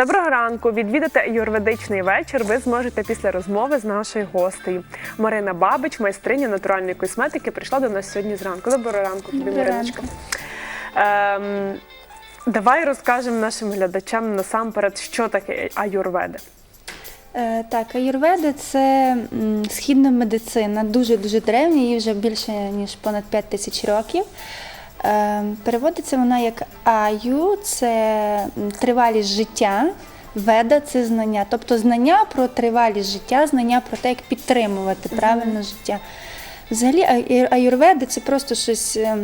Доброго ранку! Відвідати юрведичний вечір ви зможете після розмови з нашою гостею. Марина Бабич, майстриня натуральної косметики, прийшла до нас сьогодні зранку. Доброго ранку, тобі, Мариночка. Ем, давай розкажемо нашим глядачам насамперед, що таке аюрведа. Е, Так, аюрведа це східна медицина, дуже-дуже древня, їй вже більше ніж понад 5 тисяч років. Е, Переводиться вона як аю, це тривалість життя, веда це знання, тобто знання про тривалість життя, знання про те, як підтримувати правильне життя. Взагалі, аю- аюрведа це просто щось е,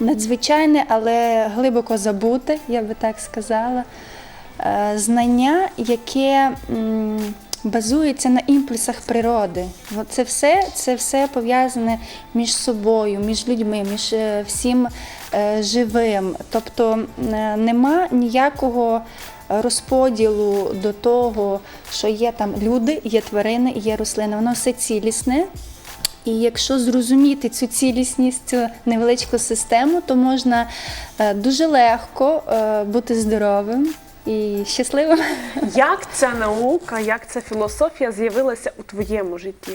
надзвичайне, але глибоко забуте, я би так сказала. Е, знання, яке базується на імпульсах природи. От Це все, це все пов'язане між собою, між людьми, між е, всім е, живим. Тобто е, нема ніякого розподілу до того, що є там люди, є тварини, є рослини. Воно все цілісне. І якщо зрозуміти цю цілісність, цю невеличку систему, то можна дуже легко бути здоровим і щасливим. Як ця наука, як ця філософія з'явилася у твоєму житті?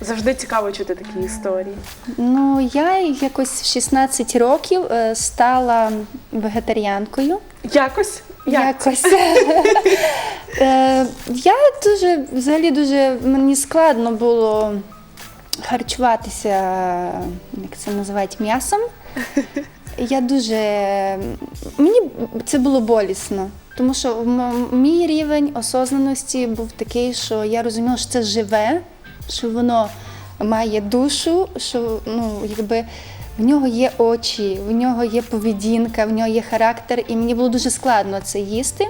Завжди цікаво чути такі історії. Ну, я якось в 16 років е, стала вегетаріанкою. Якось? Як? Якось. Е, Я дуже, взагалі, дуже мені складно було харчуватися, як це називають, м'ясом. Я дуже. Мені це було болісно, тому що мій рівень осознаності був такий, що я розуміла, що це живе, що воно має душу, що ну, якби. В нього є очі, в нього є поведінка, в нього є характер, і мені було дуже складно це їсти.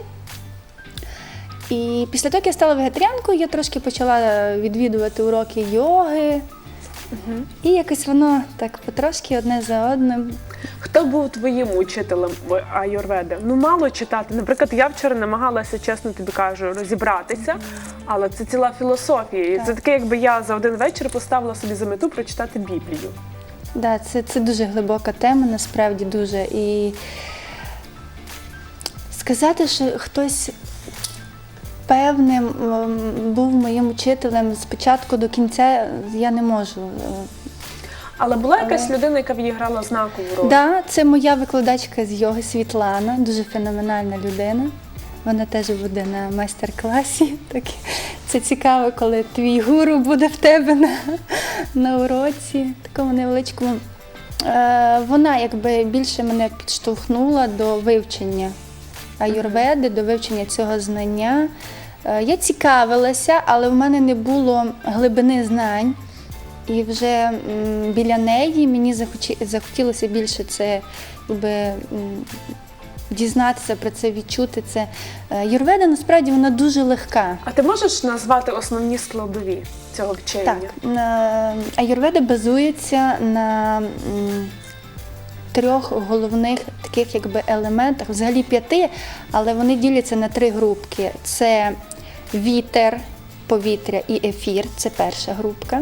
І після того, як я стала вегетаріанкою, я трошки почала відвідувати уроки йоги. І якось воно так потрошки одне за одним. Хто був твоїм учителем в аюрведи? Ну мало читати. Наприклад, я вчора намагалася, чесно тобі кажу, розібратися, але це ціла філософія. І це таке, якби я за один вечір поставила собі за мету прочитати Біблію. Да, це, це дуже глибока тема, насправді дуже. І сказати, що хтось певним ем, був моїм учителем з початку до кінця, я не можу. Е, Але була якась людина, яка відіграла знакову роль. Да, це моя викладачка з йоги Світлана, дуже феноменальна людина. Вона теж буде на майстер-класі. Так, це цікаво, коли твій гуру буде в тебе на, на уроці, такому невеличкому. Е, вона якби більше мене підштовхнула до вивчення аюрведи, до вивчення цього знання. Е, я цікавилася, але в мене не було глибини знань. І вже біля неї мені захотілося більше це якби, дізнатися про це, відчути це. Е, Юрведа насправді вона дуже легка. А ти можеш назвати основні складові цього вчення? Так, на- аюрведа базується на трьох головних таких якби елементах, взагалі п'яти, але вони діляться на три групки: це вітер, повітря і ефір. Це перша групка.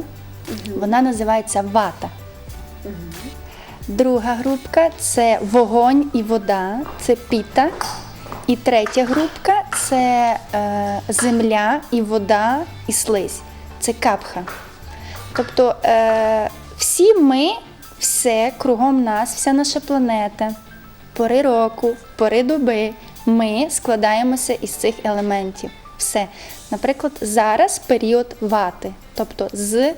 Вона називається вата. Друга групка це вогонь і вода, це піта. І третя групка це е, земля і вода і слизь. Це капха. Тобто е, всі ми, все кругом нас, вся наша планета, пори року, пори доби, ми складаємося із цих елементів. Все. Наприклад, зараз період вати, тобто з е,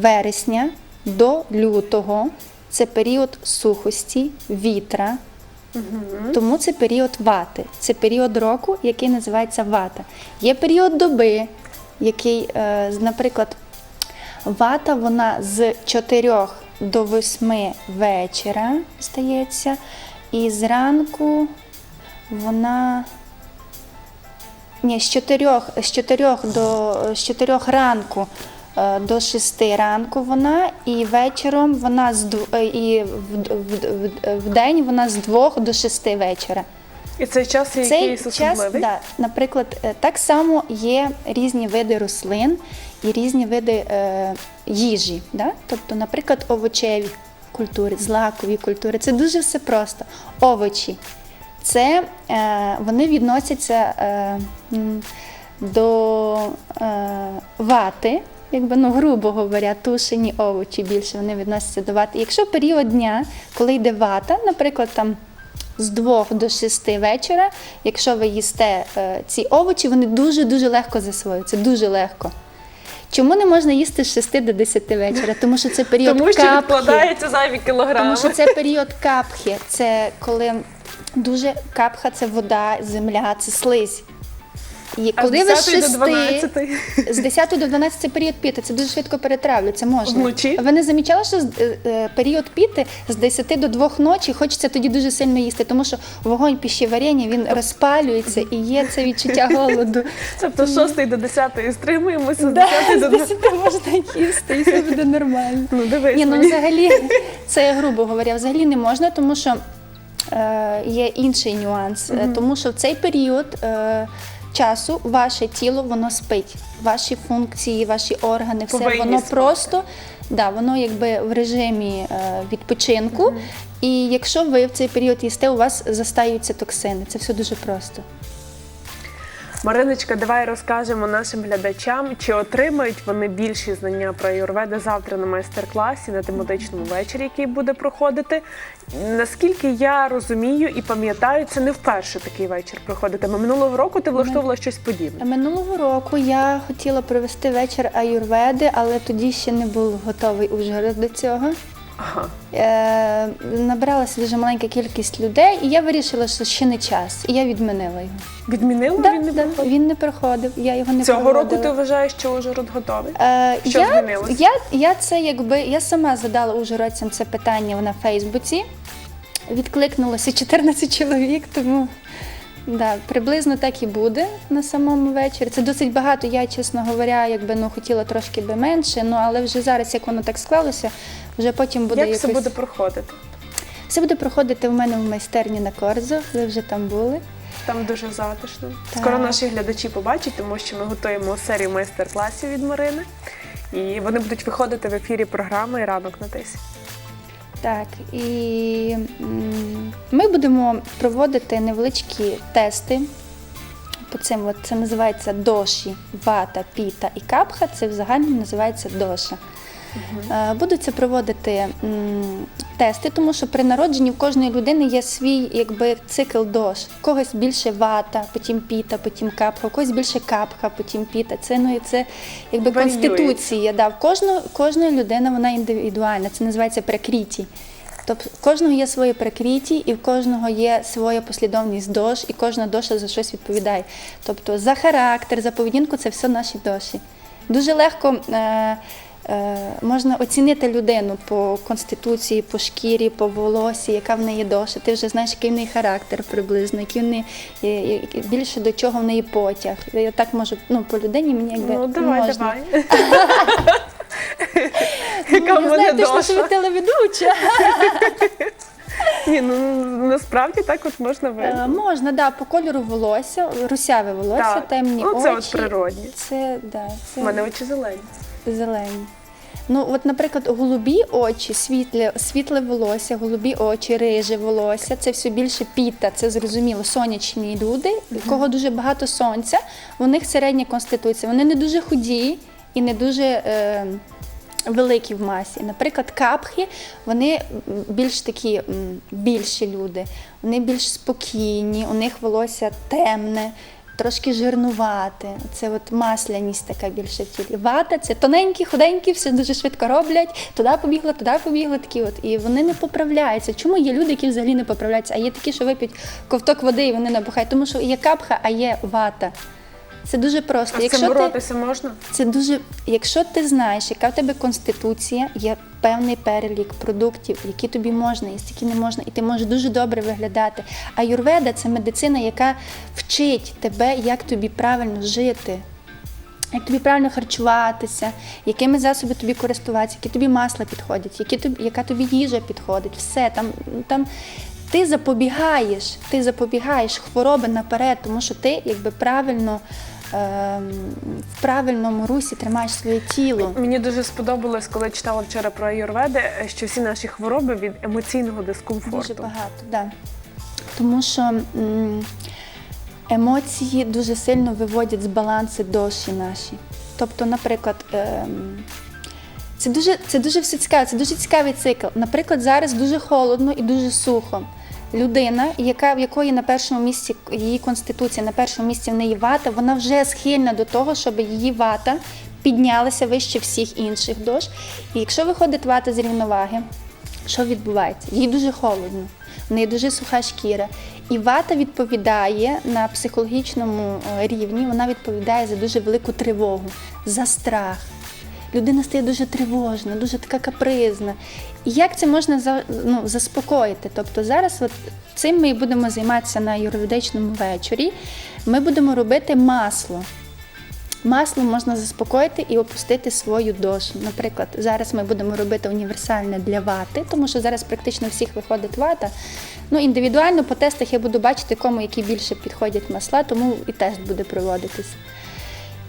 вересня до лютого це період сухості, вітра, тому це період вати. Це період року, який називається вата. Є період доби, який, е, наприклад, вата вона з 4 до 8 вечора стається, і зранку вона. Ні, з 4, з 4 до з 4 ранку е, до 6 ранку вона, і вечором вона з дв- е, і в, в, в, в день вона з 2 до 6 вечора. І цей час є Цей якийсь час, да, наприклад, е, так само є різні види рослин і різні види е, їжі. Да? Тобто, наприклад, овочеві культури, злакові культури. Це дуже все просто. Овочі Це е, вони відносяться е, до е, вати, якби ну, грубо говоря, тушені овочі більше вони відносяться до вати. Якщо період дня, коли йде вата, наприклад, там. З 2 до 6 вечора, якщо ви їсте е, ці овочі, вони дуже-дуже легко засвоюються, дуже легко. Чому не можна їсти з 6 до 10 вечора? Тому що це період Тому що капхи. відкладається зайві кілограми. Тому що це період капхи. Це коли дуже капха це вода, земля, це слизь. І А коли з ви з 10 до 6, 12 з 10 до 12 це період піти, це дуже швидко перетравлюється, можна. Вночі? Ви не замічали, що з- е, е, період піти з 10 до 2 ночі хочеться тоді дуже сильно їсти, тому що вогонь піщеварення він розпалюється і є це відчуття голоду. Тобто з 6 до 10 стримуємося, з 10 до з 10 можна їсти, і все буде нормально. Ну дивись. Ні, ну мені. взагалі, це я грубо говоря, взагалі не можна, тому що е, є інший нюанс. Е, Тому що в цей період е, часу ваше тіло воно спить, ваші функції, ваші органи, все Повинні воно спати. просто. Да, воно якби в режимі е, відпочинку, і якщо ви в цей період їсте, у вас застаються токсини. Це все дуже просто. Мариночка, давай розкажемо нашим глядачам, чи отримають вони більші знання про аюрведи завтра на майстер-класі на тематичному вечорі, який буде проходити. Наскільки я розумію і пам'ятаю, це не вперше такий вечір проходитиме. Минулого року ти влаштовувала щось подібне. Минулого року я хотіла провести вечір аюрведи, але тоді ще не був готовий Ужгород до цього. Ага. Е, набралася дуже маленька кількість людей, і я вирішила, що ще не час. І я відмінила його. Відмінила Да, він не да, проходив? він не проходив. Я його не Цього проводила. року ти вважаєш, що Ужгород готовий? Е, Що я, змінилось? я, я це якби я сама задала ужгородцям це питання на Фейсбуці. Відкликнулося 14 чоловік, тому да, приблизно так і буде на самому вечорі. Це досить багато. Я, чесно говоря, якби ну хотіла трошки би менше, ну але вже зараз, як воно так склалося, вже потім буде Як якось... все буде проходити? Все буде проходити в мене в майстерні на Корзо. Ви вже там були. Там дуже затишно. Так. Скоро наші глядачі побачать, тому що ми готуємо серію майстер-класів від Марини. І вони будуть виходити в ефірі програми Ранок на тисі. Так, і ми будемо проводити невеличкі тести. По цим от, це називається доші, вата, піта і капха. Це в загальному називається доша. Е, Будуть проводити тести, тому що при народженні в кожної людини є свій якби, цикл дош. В когось більше вата, потім піта, потім капха, у когось більше капха, потім піта. Це, ну, і це якби конституція. Да. В кожну, кожної людини вона індивідуальна. Це називається прикріті. Тобто в кожного є своє прикріті, і в кожного є своя послідовність дош, і кожна доша за щось відповідає. Тобто за характер, за поведінку це все наші доші. Дуже легко е, можна оцінити людину по конституції, по шкірі, по волосі, яка в неї доша. Ти вже знаєш, який в неї характер приблизно, який в неї е, е, більше до чого в неї потяг. Я так можу ну, по людині мені якби Ну, давай, можна. давай. Ну, Яка в мене знаю що ви телеведуча. Ні, ну насправді так от можна Е, видно. Можна, да, по кольору волосся, русяве волосся, темні Ну, очі. це от природні. Це, да, У мене очі зелені. Зелені. Ну, от, наприклад, голубі очі, світле, світле волосся, голубі очі, риже волосся, це все більше піта, це зрозуміло. Сонячні люди, у кого дуже багато сонця, у них середня конституція. Вони не дуже худі і не дуже. Е, Великі в масі. Наприклад, капхи, вони більш такі більші люди, вони більш спокійні, у них волосся темне, трошки жирнувати. Це от масляність така більше в тілі. Вата це тоненькі, худенькі, все дуже швидко роблять. Туди побігли, туди побігли. Такі от. І вони не поправляються. Чому є люди, які взагалі не поправляються? А є такі, що вип'ють ковток води і вони набухають. Тому що є капха, а є вата. Це дуже просто. А з цим ти... можна? Це дуже, якщо ти знаєш, яка в тебе конституція, є певний перелік продуктів, які тобі можна їсти, які не можна, і ти можеш дуже добре виглядати. А юрведа це медицина, яка вчить тебе, як тобі правильно жити. Як тобі правильно харчуватися, якими засобами тобі користуватися, які тобі масла підходять, які тобі, яка тобі їжа підходить, все там, там ти запобігаєш, ти запобігаєш хвороби наперед, тому що ти якби правильно в правильному русі тримаєш своє тіло. Мені дуже сподобалось, коли читала вчора про аюрведи, що всі наші хвороби від емоційного дискомфорту. Дуже багато, да. тому що емоції дуже сильно виводять з балансу душі наші. Тобто, наприклад, ем, це дуже, це дуже все цікаво, це дуже цікавий цикл. Наприклад, зараз дуже холодно і дуже сухо. Людина, яка, в якої на першому місці її конституція, на першому місці в неї вата, вона вже схильна до того, щоб її вата піднялася вище всіх інших дож. І якщо виходить вата з рівноваги, що відбувається? Їй дуже холодно, в неї дуже суха шкіра. І вата відповідає на психологічному е, рівні, вона відповідає за дуже велику тривогу, за страх. Людина стає дуже тривожна, дуже така капризна. І як це можна за- ну, заспокоїти? Тобто зараз от цим ми будемо займатися на юридичному вечорі. Ми будемо робити масло. Маслом можна заспокоїти і опустити свою дошу. Наприклад, зараз ми будемо робити універсальне для вати, тому що зараз практично всіх виходить вата. Ну, індивідуально по тестах я буду бачити, кому які більше підходять масла, тому і тест буде проводитись.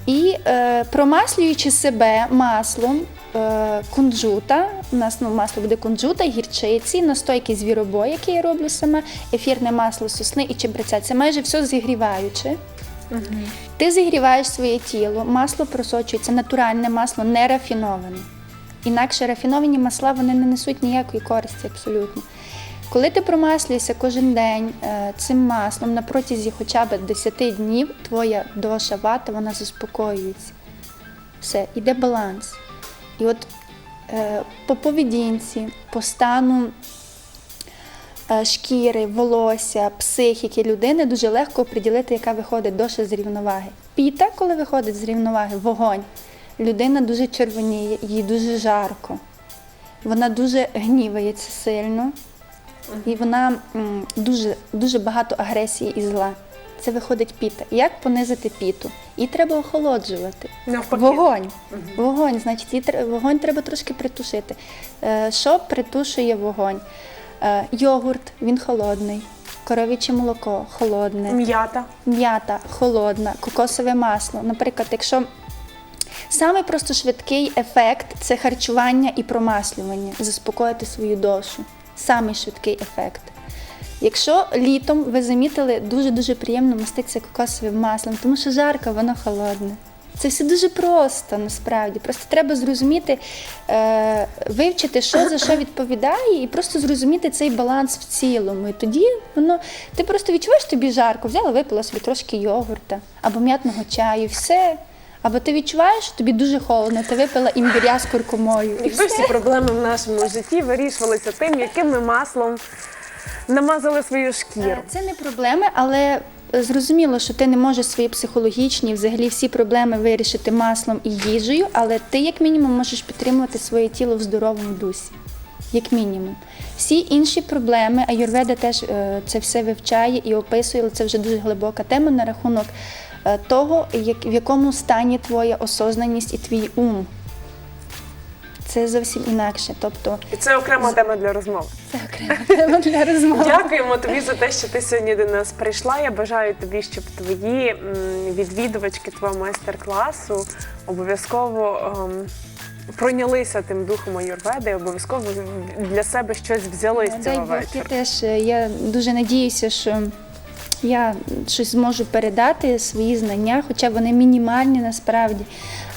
І е, промаслюючи себе маслом е, кунжута, у нас ну, масло буде кунжута, гірчиці, настойки звіробой, які я роблю сама, ефірне масло сосни і чебреця. Це майже все зігріваюче. Ти зігріваєш своє тіло, масло просочується, натуральне масло, не рафіноване. Інакше рафіновані масла вони не несуть ніякої користі абсолютно. Коли ти промаслюєшся кожен день е, цим маслом на протязі хоча б 10 днів, твоя доша вата вона заспокоюється. Все, іде баланс. І от е, по поведінці, по стану е, шкіри, волосся, психіки людини дуже легко приділити, яка виходить доша з рівноваги. Піта, коли виходить з рівноваги, вогонь, людина дуже червоніє, їй дуже жарко. Вона дуже гнівається сильно, і вона м, дуже, дуже багато агресії і зла. Це виходить піта. Як понизити піту? Її треба охолоджувати. Навпаки. Вогонь. Вогонь, значить, її вогонь треба трошки притушити. Е, Що притушує вогонь? Е, Йогурт, він холодний, коров'яче молоко холодне, М'ята. м'ята холодна, кокосове масло. Наприклад, якщо саме просто швидкий ефект це харчування і промаслювання, заспокоїти свою душу. Самий швидкий ефект. Якщо літом ви замітили, дуже-дуже приємно маститися кокосовим маслом, тому що жарко, воно холодне. Це все дуже просто насправді. Просто треба зрозуміти, е, вивчити, що за що відповідає, і просто зрозуміти цей баланс в цілому. І тоді воно ти просто відчуваєш тобі жарко, взяла, випила собі трошки йогурта або м'ятного чаю, все. Або ти відчуваєш, що тобі дуже холодно, ти випила імбиря з куркумою. І Якби всі проблеми в нашому житті вирішувалися тим, яким ми маслом намазали свою шкіру. Е, Це не проблеми, але зрозуміло, що ти не можеш свої психологічні, взагалі всі проблеми вирішити маслом і їжею, але ти, як мінімум, можеш підтримувати своє тіло в здоровому дусі. Як мінімум. Всі інші проблеми, Аюрведа теж е, це все вивчає і описує, але це вже дуже глибока тема на рахунок того, як, в якому стані твоя осознаність і твій ум. Це зовсім інакше. Тобто І це окрема тема для розмови. це окрема тема для розмови. Дякуємо тобі за те, що ти сьогодні до нас прийшла. Я бажаю тобі, щоб твої відвідувачки твого майстер-класу обов'язково ем, пройнялися тим духом аюрведи, обов'язково для себе щось взяли з Дай цього Бог, я теж е, я дуже надіюся, що я щось зможу передати свої знання, хоча вони мінімальні насправді.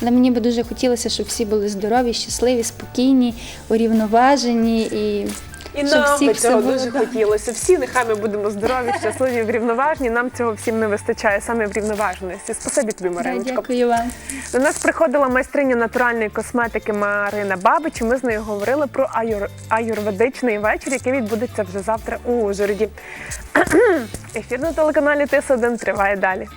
Але мені би дуже хотілося, щоб всі були здорові, щасливі, спокійні, урівноважені і, І щоб нам би цього було дуже добре. хотілося. Всі нехай ми будемо здорові, щасливі, врівноважені. Нам цього всім не вистачає саме врівноваженості. Спасибі тобі, Мариночко. дякую вам. До нас приходила майстриня натуральної косметики Марина Бабич. і Ми з нею говорили про аюр... аюрведичний вечір, який відбудеться вже завтра у Ужгороді. Ефір на телеканалі ТС1 триває далі.